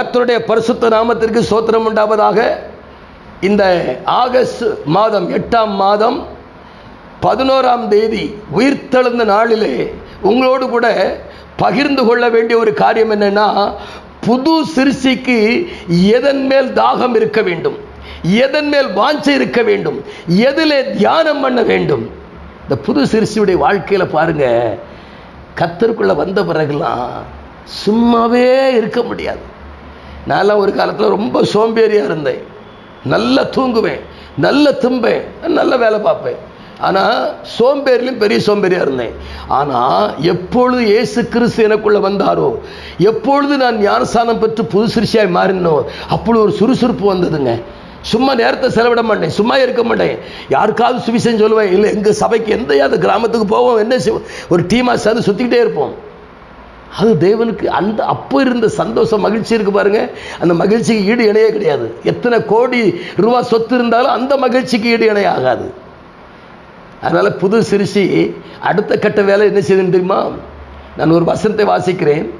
கர்த்தருடைய பரிசுத்த நாமத்திற்கு சோத்திரம் உண்டாவதாக இந்த ஆகஸ்ட் மாதம் எட்டாம் மாதம் பதினோராம் தேதி உயிர்த்தெழுந்த நாளிலே உங்களோடு கூட பகிர்ந்து கொள்ள வேண்டிய ஒரு காரியம் என்னன்னா புது சிறுசிக்கு எதன் மேல் தாகம் இருக்க வேண்டும்? எதன் மேல் வாஞ்சை இருக்க வேண்டும்? எதிலே தியானம் பண்ண வேண்டும்? இந்த புது சிறுசியுடைய வாழ்க்கையில் பாருங்க கத்தருக்குள்ள வந்த பிறகுலாம் சும்மாவே இருக்க முடியாது. நான்லாம் ஒரு காலத்தில் ரொம்ப சோம்பேறியாக இருந்தேன். நல்லா தூங்குவேன் நல்ல தும்பேன் நல்ல வேலை பார்ப்பேன். ஆனால் சோம்பேறிலையும் பெரிய சோம்பேறியாக இருந்தேன். ஆனால் எப்பொழுது இயேசு கிறிஸ்து எனக்குள்ளே வந்தாரோ எப்பொழுது நான் ஞானஸ்தானம் பெற்று புது சிறுசியாய் மாறினோ அப்பொழுது ஒரு சுறுசுறுப்பு வந்ததுங்க. சும்மா நேரத்தை செலவிட மாட்டேன் சும்மா இருக்க மாட்டேன். யாருக்காவது சுவிசேஷம் சொல்லுவேன் இல்லை எங்கள் சபைக்கு எந்தையாவது கிராமத்துக்கு போவோம் என்ன செய்வோம்? ஒரு டீமாக சேர்ந்து சுற்றிக்கிட்டே இருப்போம். அது தேவனுக்கு அந்த அப்போ இருந்த சந்தோஷம் மகிழ்ச்சி இருக்கு பாருங்க. அந்த மகிழ்ச்சிக்கு ஈடு இணையே கிடையாது. எத்தனை கோடி ரூபா சொத்து இருந்தாலும் அந்த மகிழ்ச்சிக்கு ஈடு இணை ஆகாது. அதனால புது சிறுசி அடுத்த கட்ட வேலை என்ன செய்யுதுன்னு தெரியுமா? நான் ஒரு வசனத்தை வாசிக்கிறேன்.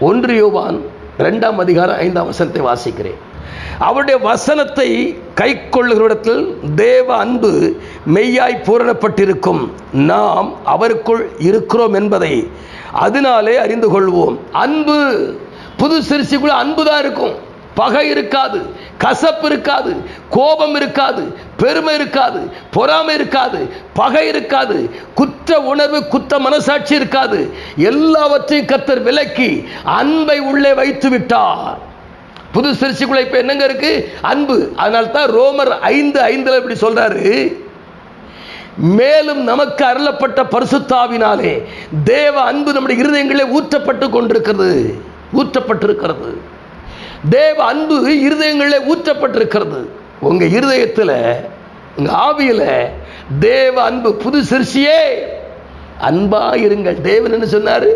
ஒன்று யோவான் ரெண்டாம் அதிகாரம் ஐந்தாம் வசனத்தை வாசிக்கிறேன். அவருடைய வசனத்தை கை கொள்ளுகிறவிடத்தில் தேவ அன்பு மெய்யாய் பூரணப்பட்டிருக்கும். நாம் அவருக்குள் இருக்கிறோம் என்பதை அதனாலே அறிந்து கொள்வோம். அன்பு புது சிறுசிக்குள்ள அன்பு தான் இருக்கும். பகை இருக்காது கசப்பு இருக்காது கோபம் இருக்காது பெருமை இருக்காது பொறாமை இருக்காது பகை இருக்காது குற்ற உணர்வு குற்ற மனசாட்சி இருக்காது. எல்லாவற்றையும் கத்தர் விலக்கி அன்பை உள்ளே வைத்து விட்டார். புது சிறுசிக்குள்ள இப்ப என்னங்க இருக்கு? அன்பு. அதனால்தான் ரோமர் ஐந்து ஐந்துல இப்படி சொல்றாரு. மேலும் நமக்கு அருளப்பட்ட பரிசுத்தாவினாலே தேவ அன்பு நம்முடைய இருதயங்களே ஊற்றப்பட்டு கொண்டிருக்கிறது. ஊற்றப்பட்டிருக்கிறது. தேவ அன்பு இருதயங்களே ஊற்றப்பட்டிருக்கிறது. உங்க இருதயத்தில் உங்க ஆவியில் தேவ அன்பு புது சிறுசியே அன்பா இருங்கள். தேவன் என்ன சொன்னாரு?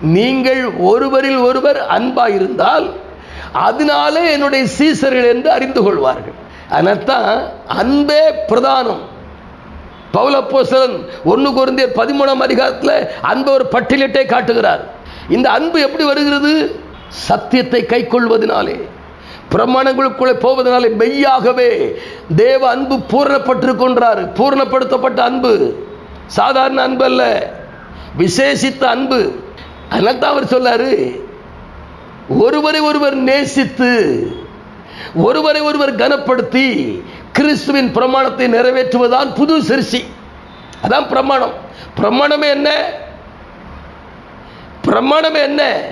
நீங்கள் ஒருவரில் ஒருவர் அன்பா இருந்தால் அதனாலே என்னுடைய சீசர்கள் என்று அறிந்து கொள்வார்கள். அதனால்தான் அன்பே பிரதானம். பவுலப்போசலன் ஒன்று குருந்தியர் பதிமூணாம் அதிகாரத்தில் அன்பு ஒரு பட்டியலிட்டே காட்டுகிறார். இந்த அன்பு எப்படி வருகிறது? சத்தியத்தை கை கொள்வதனாலே பிரமாணங்களுக்குள்ளே போவதனாலே மெய்யாகவே தேவ அன்பு பூரணப்பட்டிருக்கின்றார். பூரணப்படுத்தப்பட்ட அன்பு சாதாரண அன்பு அல்ல விசேஷித்த அன்பு. அதனால தான் அவர் சொல்லாரு ஒருவரை ஒருவர் நேசித்து ஒருவரை ஒருவர் கனப்படுத்தி கிறிஸ்துவின் பிரமாணத்தை நிறைவேற்றுவதுதான் புது சிறுசி. அதான் பிரமாணம். பிரமாணமே என்ன? பிரமாணம் என்ன?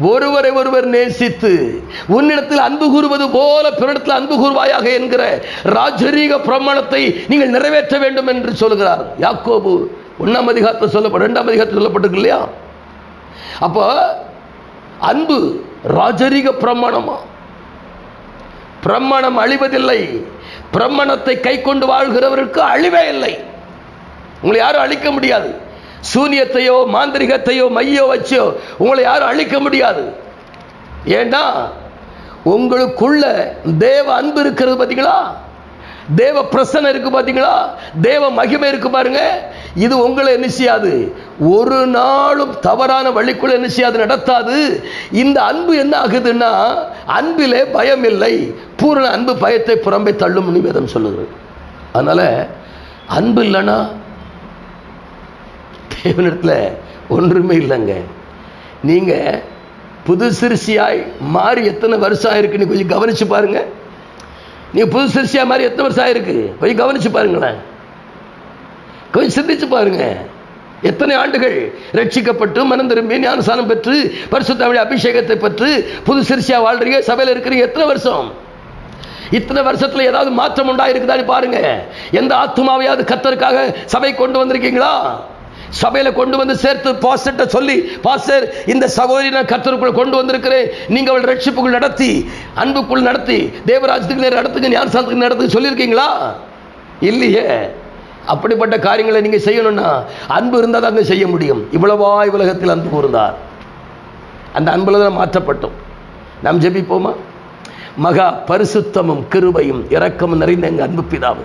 ஒருவரை ஒருவர் நேசித்து உன்னிடத்தில் அன்பு கூறுவது போல பிறனிடத்தில் அன்பு கூறுவாயாக என்கிற ராஜரீக பிரமாணத்தை நீங்கள் நிறைவேற்ற வேண்டும் என்று சொல்கிறார். யாக்கோபு ஒன்றாம் அதிகாரத்தில் சொல்லப்படும் ரெண்டாம் அதிகாரத்தில் சொல்லப்பட்டிருக்கு இல்லையா? அப்போ அன்பு ராஜரீக பிரமாணமா? பிரமாணம் அழிவதில்லை. பிரம்மணத்தை கை கொண்டு வாழ்கிறவருக்கு அழிவே இல்லை. உங்களை யாரும் அழிக்க முடியாது. சூனியத்தையோ மாந்திரிகத்தையோ மையோ வச்சோ உங்களை யாரும் அழிக்க முடியாது. ஏண்டா உங்களுக்குள்ள தேவ அன்பு இருக்கிறது பார்த்தீங்களா தேவ பிரசனை இருக்கு பார்த்தீங்களா தேவ மகிமை இருக்கு பாருங்க. இது உங்களை என்ன செய்யாது? ஒரு நாளும் தவறான வழிக்குள்ள என்ன செய்யாது நடத்தாது. இந்த அன்பு என்ன ஆகுதுன்னா அன்பிலே பயம் இல்லை பூரண அன்பு பயத்தை புறம்பே தள்ளும் நிவேதம் சொல்லுது அதனால அன்பு இல்லைன்னா தேவனிடத்தில் ஒன்றுமே இல்லைங்க. நீங்கள் புது சிறுசியாய் மாறி எத்தனை வருஷம் ஆயிருக்குன்னு கொஞ்சம் கவனிச்சு பாருங்கள் நீ புது சிறுசியாக மாறி எத்தனை வருஷம் ஆயிருக்கு? கொஞ்சம் கவனிச்சு பாருங்களேன். சிந்திச்சு பாருங்க. எத்தனை ஆண்டுகள் ரட்சிக்கப்பட்டு மனம் திரும்பி ஞானசானம் பெற்று பரிசு தமிழ் அபிஷேகத்தை பெற்று புது சிறுசியா வாழ்றீங்க சபையில் இருக்கிறீங்க எத்தனை வருஷம்? இத்தனை வருஷத்துல ஏதாவது மாற்றம் உண்டாயிருக்குதான்னு பாருங்க. எந்த ஆத்மாவையாவது கத்தருக்காக சபை கொண்டு வந்திருக்கீங்களா? சபையில் கொண்டு வந்து சேர்த்து பாஸ்டர்கிட்ட சொல்லி பாஸ்டர் இந்த சகோதரி நான் கத்தருக்குள் கொண்டு வந்திருக்கிறேன். நீங்கள் அவள் ரட்சிப்புக்குள் நடத்தி அன்புக்குள் நடத்தி தேவராஜத்துக்கு நேரம் நடத்துக்கு ஞானசானத்துக்கு நடத்துக்கு சொல்லியிருக்கீங்களா? இல்லையே. அப்படிப்பட்ட காரியங்களை நீங்கள் செய்யணும்னா அன்பு இருந்தால் தாங்க செய்ய முடியும். இவ்வளவாய் உலகத்தில் அன்பு கூர்ந்தார். அந்த அன்பில் தான் மாற்றப்பட்டோம். நாம் ஜெபிப்போமா? மகா பரிசுத்தமும் கிருபையும் இரக்கமும் நிறைந்த எங்கள் அன்பு பிதாவே.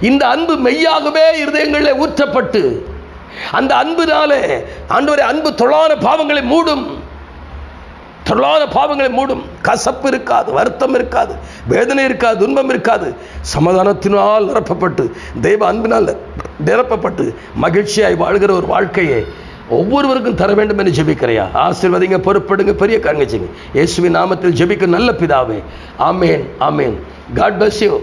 இந்த அன்பு மெய்யாகவே இருதயங்களில் ஊற்றப்பட்டு அந்த அன்புனாலே ஆண்டவரை அன்பு தொழான பாவங்களை மூடும். சொல்லாத பாவங்களை மூடும். கசப்பு இருக்காது வருத்தம் இருக்காது வேதனை இருக்காது துன்பம் இருக்காது. சமாதானத்தினால் நிரப்பப்பட்டு தெய்வ அன்பினால் நிரப்பப்பட்டு மகிழ்ச்சியாய் வாழ்கிற ஒரு வாழ்க்கையை ஒவ்வொருவருக்கும் தர வேண்டும் என்று ஜெபிக்கிறையா? ஆசீர்வதிங்க பொறுப்படுங்க பெரிய காரங்க செய்யுங்க. இயேசுவின் நாமத்தில் ஜெபிக்க நல்ல பிதாவே. ஆமேன் ஆமேன். God bless you